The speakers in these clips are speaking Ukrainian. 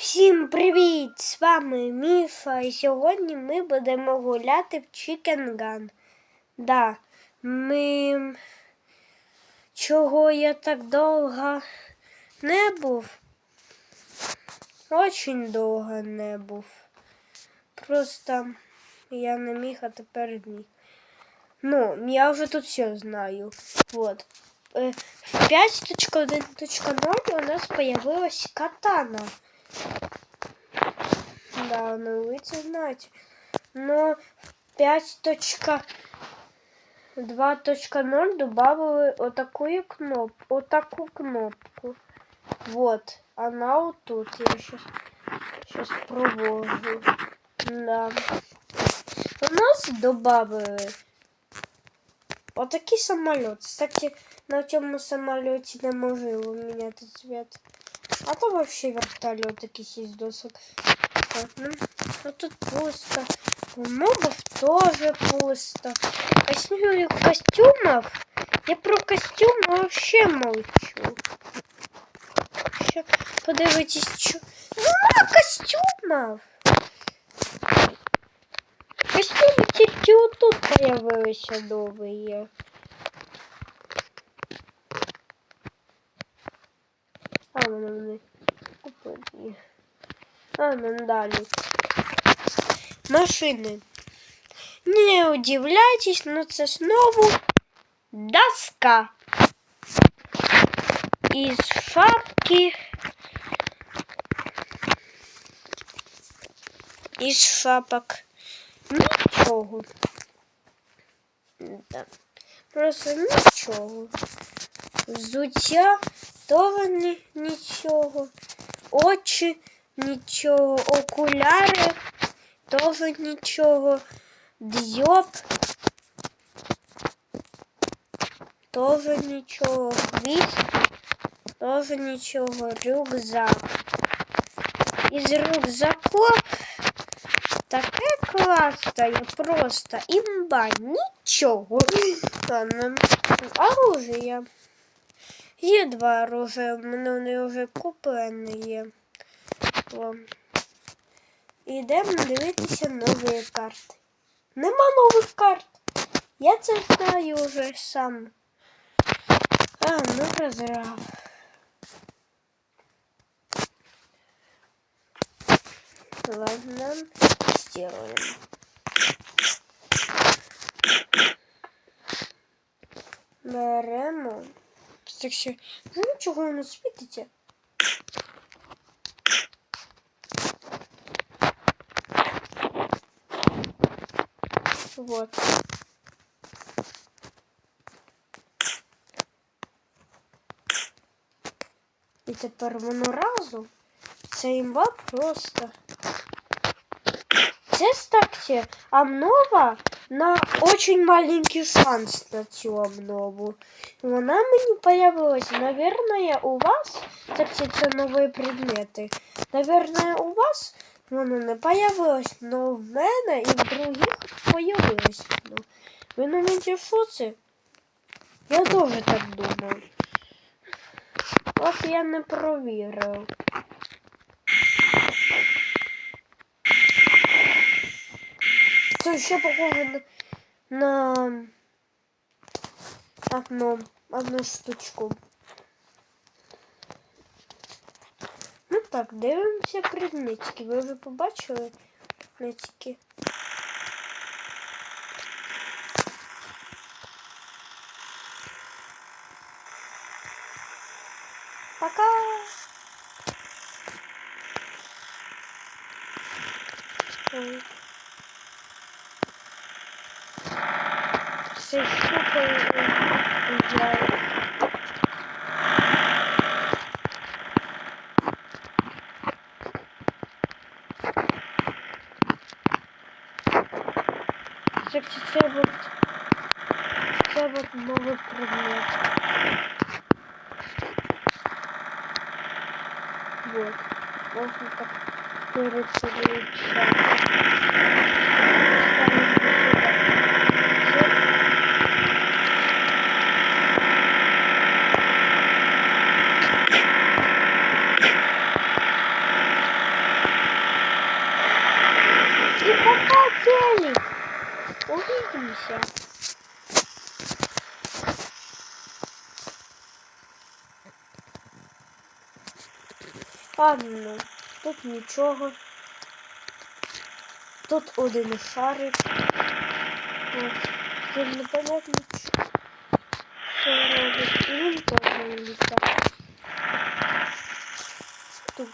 Всім привіт! З вами Міша, і сьогодні ми будемо гуляти в Чікенган. Да, ми. Чого я так довго не був? Очень довго не був. Просто я не міг, а тепер міг. Ну, я вже тут все знаю. Вот. Е, В 5.1.0 у нас появилась катана. Да, ну вы это знаете. Но в 5.2.0 добавили вот такую кнопку. Вот такую кнопку. Вот. Она вот тут. Я сейчас, сейчас провожу. Да. У нас добавили вот такий самолет. Кстати, на цьому самолете неможливо міняти цвет. А то вообще вертолет якийсь досок. Ну, тут пусто. У мобов тоже пусто. Костюмов, костюмов. Я про костюмы вообще молчу. Ще подивитись, що. Нема костюмов. Костюми тільки отут появилися нові. А, вони вони купили. А, ну далі. Машини. Не удивляйтесь, но це знову доска. Із шапки. Із шапок. Нічого. Да. Просто нічого. Взуття того ні, нічого. Очі нічого. Окуляри теж нічого. Дзьоб теж нічого. Хвіст теж нічого. Рюкзак. Із рюкзаков таке класне, просто імба, нічого. Оружие. Є два оружия, в мене вони вже куплені є. О. Ідемо дивитися нові карти. Нема нових карт. Я це знаю вже сам. А, ну розрав. Ладно, сделаем. Беремо. Так що, ну чого воно світиться? Вот. І тепер воно разом. Це імба просто. Це кстати, обнова на очень маленький шанс на цю обнову. Вона мені появилась, наверное, у вас, кстати, це нові предмети. Наверное, у вас воно не появилось, но в мене і в других появилось. Ну, ви на мене в шоці? Я теж так думав. От я не провірив. Це ще похоже на, на одну, одну штучку. Ну так, дивимося предметики. Ви вже побачили предметики? Пока! Кстати, це вот це вот новий предмет. Вот. Можно так переключать. Увидимся. Ладно, тут нічого. Тут один шарик. Тут непонятно, що робить. Він теж літає. Тут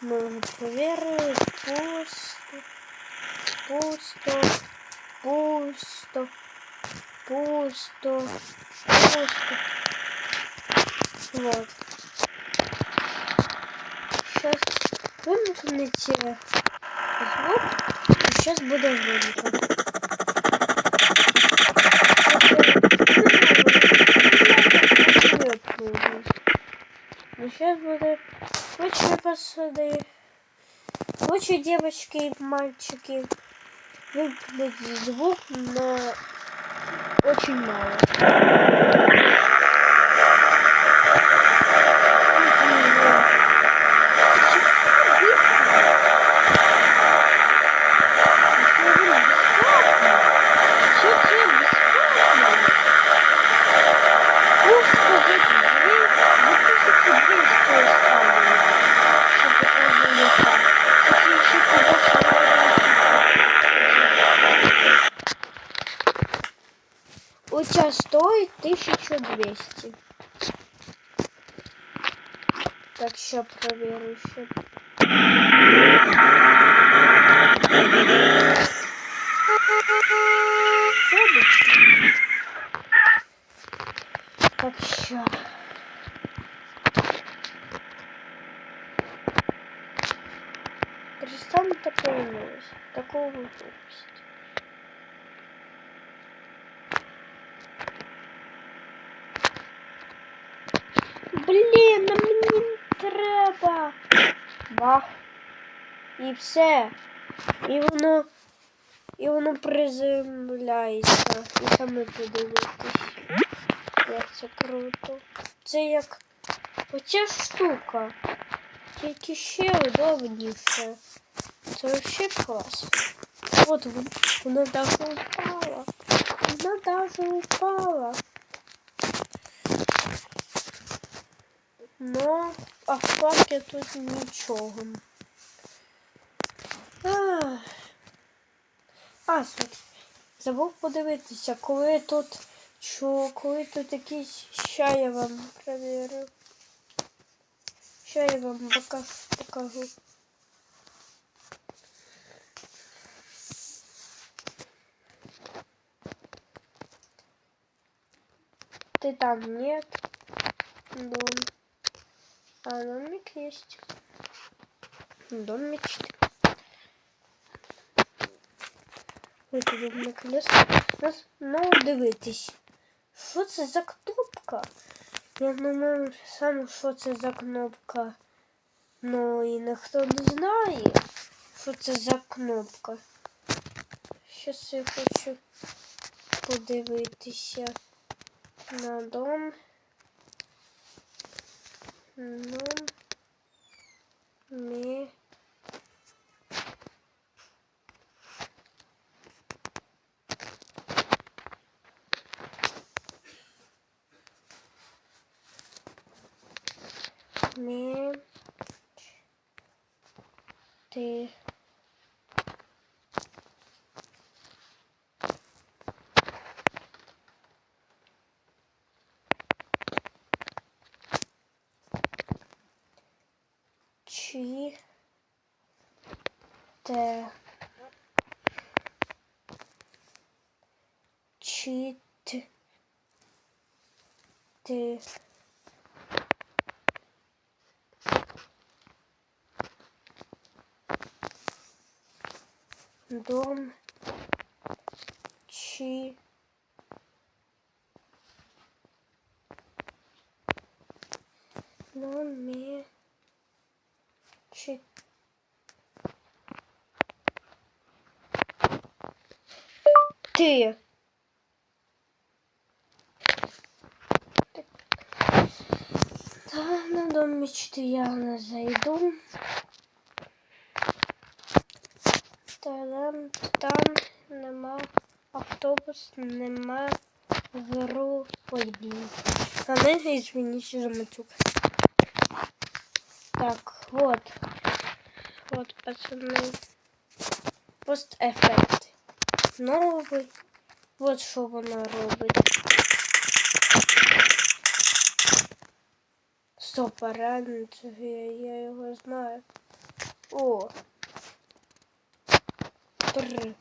ми перевірили. Пусто. Пусто. Пусто. Пусто. Пусто. Вот. Сейчас вымкните звук. Сейчас буду громко. Сейчас буду лучшие посуды. Лучшие девочки и мальчики. Выглядит звук, но очень мало. Тебя стоит 1200. Так, сейчас проверю еще. Треба. Бах. І все. І воно. І воно приземляється. І саме подивитись. Як це круто. Це як оця штука. Тільки ще удобніше. Це вообще клас. От вон- вона даже упала. Вона даже упала. Но а в парке тут нічого. Ах. А, слухай, забув подивитися, коли тут що, коли тут якийсь ща я вам перевірю. Ща я вам покажу. Ты там нет. Дом. А домик есть. Дом мечты. Ось дом наконец. Нас ну дивитись. Що це за кнопка? Я знаю сам, що це за кнопка. Ну і ніхто не знає, що це за кнопка. Щас я хочу подивитися на дом. Дом. Ми. Ми. Ти. Те. Чи. Т. Ти. Дом. Чи. Номер. Чи. Ти. Та на дом мечты я не зайду. Там, там нема. Автобус нема. Гру. Ой, блін. А не извините за матюк. Так, вот. Вот, пацаны. Пост-ефект. Новий. Вот що вона робить. Стоп, а реально це я, я його знаю. О. Три.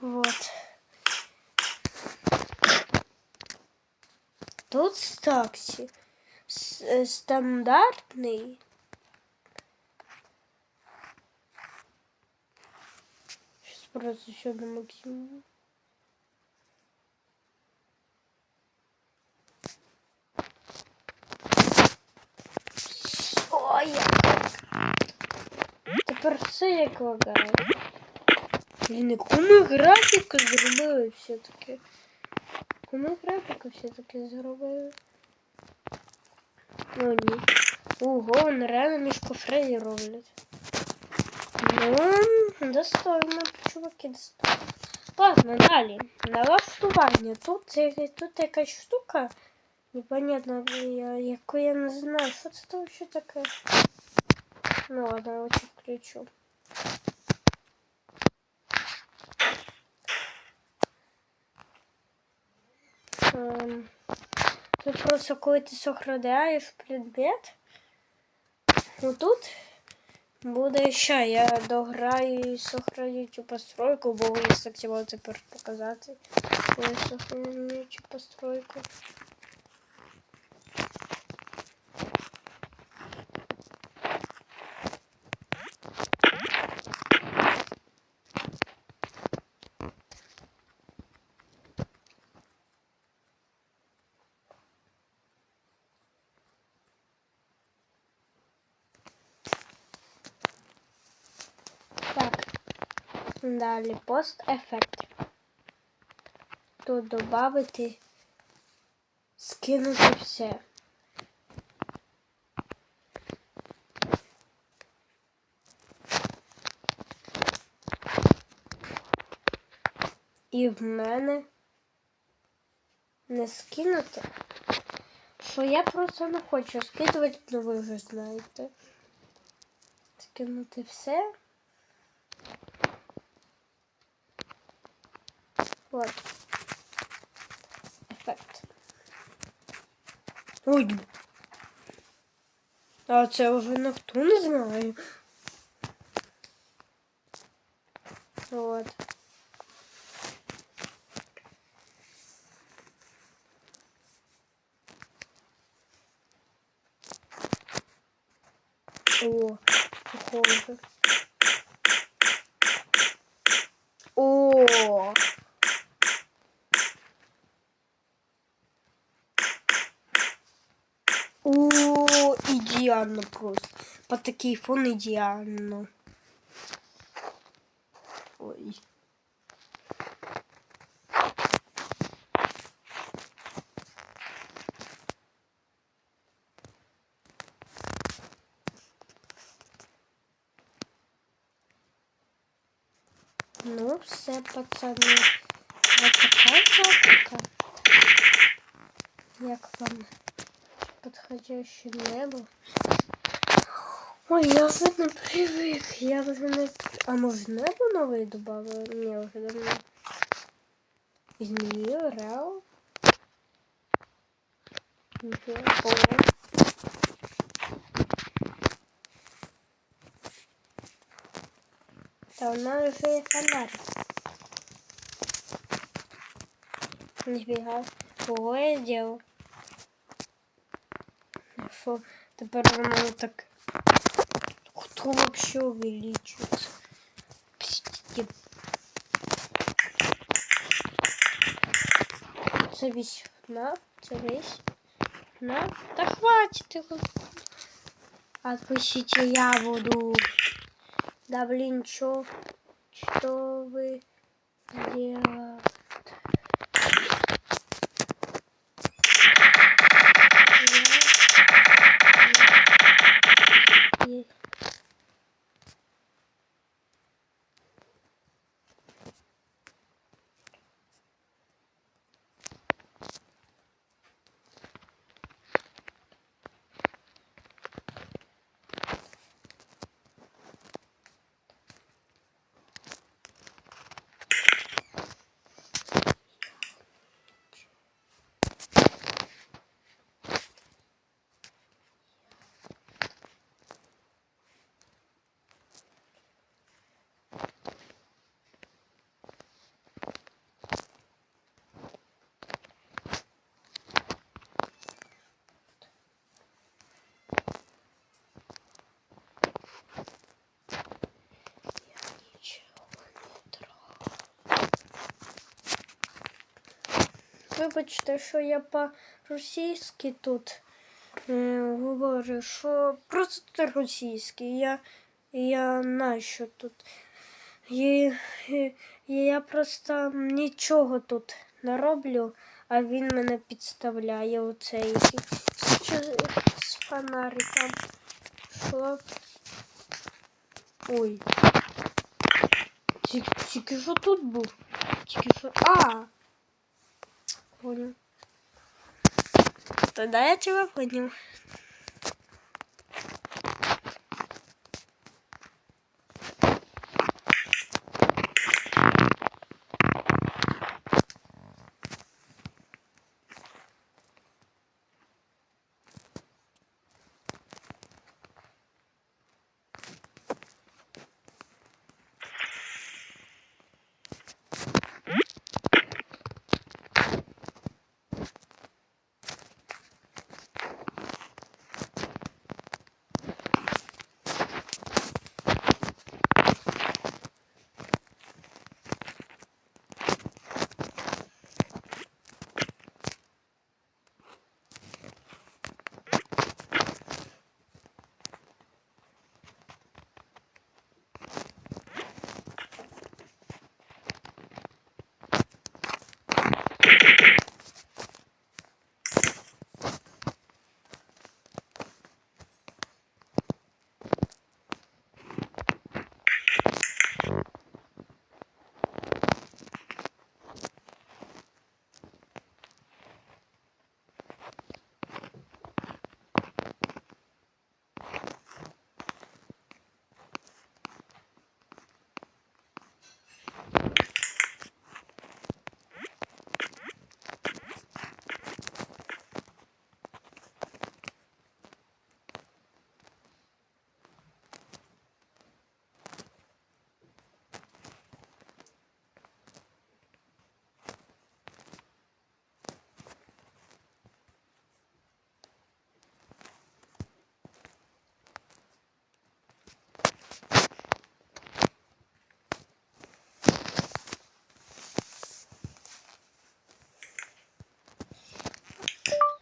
Вот. Тут такси. С- э, стандартный. Сейчас просто еще на максимум. Ой, Тепер все як лагає. Блін, яку ми графіку зробили все-таки. Яку ми графіку все-таки зробили. Ну ні. Ого, вони реально між кофреї роблять. Ну, достойно, чуваки, достойно. Ладно, далі. Налаштування. Тут, тут якась штука. Непонятно, я- яку я не знаю. Що це там ще таке? Ну ладно, лучше включу. Эм, Тут просто коли ти сохраняєш предмет. Ну тут буде ще. Я дограю і сохраню цю постройку, бо я хотіла тепер показати. коли сохраню цю постройку. Так. Далі пост-ефект. Тут додати, скинути все. І в мене не скинути. Що я просто не хочу скидувати, ну ви вже знаєте. Скинути все. Вот. Ефект. Ой. А це вже ніхто не знає. Вот. О, похоже. О. О, ідеально просто. По такий фон ідеально. Ой. Ну, все, пацани. Вот така графіка. Як вам подходяще небо? Ой, я вже не привик, я вже не... А може небо нове добавили? Ні, вже давно. Змію, реал. Ого. Та вона вже є фонарик. Нифига. Ого, я сделал. Фу, тепер воно так. Кто вообще увеличивается? Це весь на, це весь на. Да хватит его. Отпустите, я буду. Да блин, чё? Что вы сделали? Вибачте, що я по-російськи тут е, говорю, що просто російський. Я, я нащо тут. І, і, я просто нічого тут не роблю, а він мене підставляє оцей що з фонариком. Що? Ой. Тільки що тут був? Тільки що. А! Понял. Тогда я тебя понял.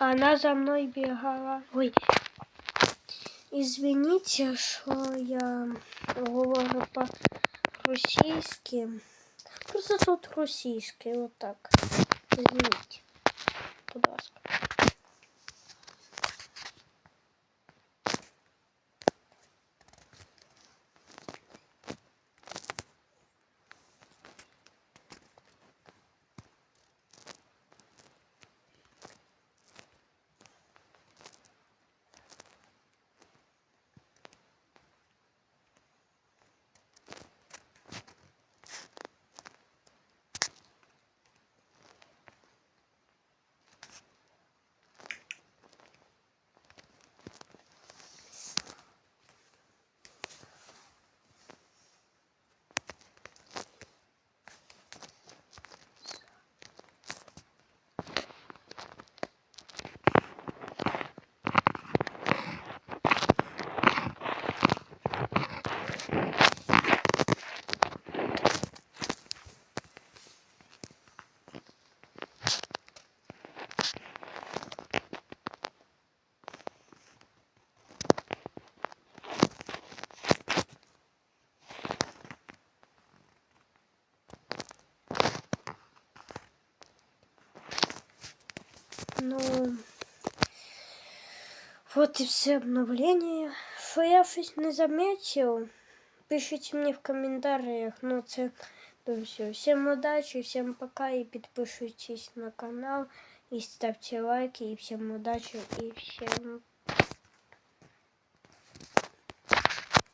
Она за мной бегала. Ой. Извините, що я говорю по-російськи. Просто тут російський, вот так. Извините. Ну, вот и все обновления. Что я щось не заметил, пишите мне в комментариях. Ну, це то все. Всем удачи, всем пока и подписывайтесь на канал. И ставьте лайки. И всем удачи. И всем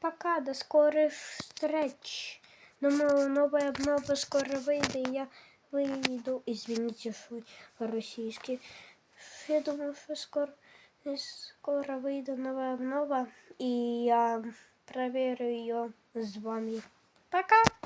пока. До скорых встреч. Думаю, новая обнова скоро выйдет. И я выйду. Извините, что российский. Я думаю, що скоро, скоро вийде нова обнова, і я проверю її з вами. Пока!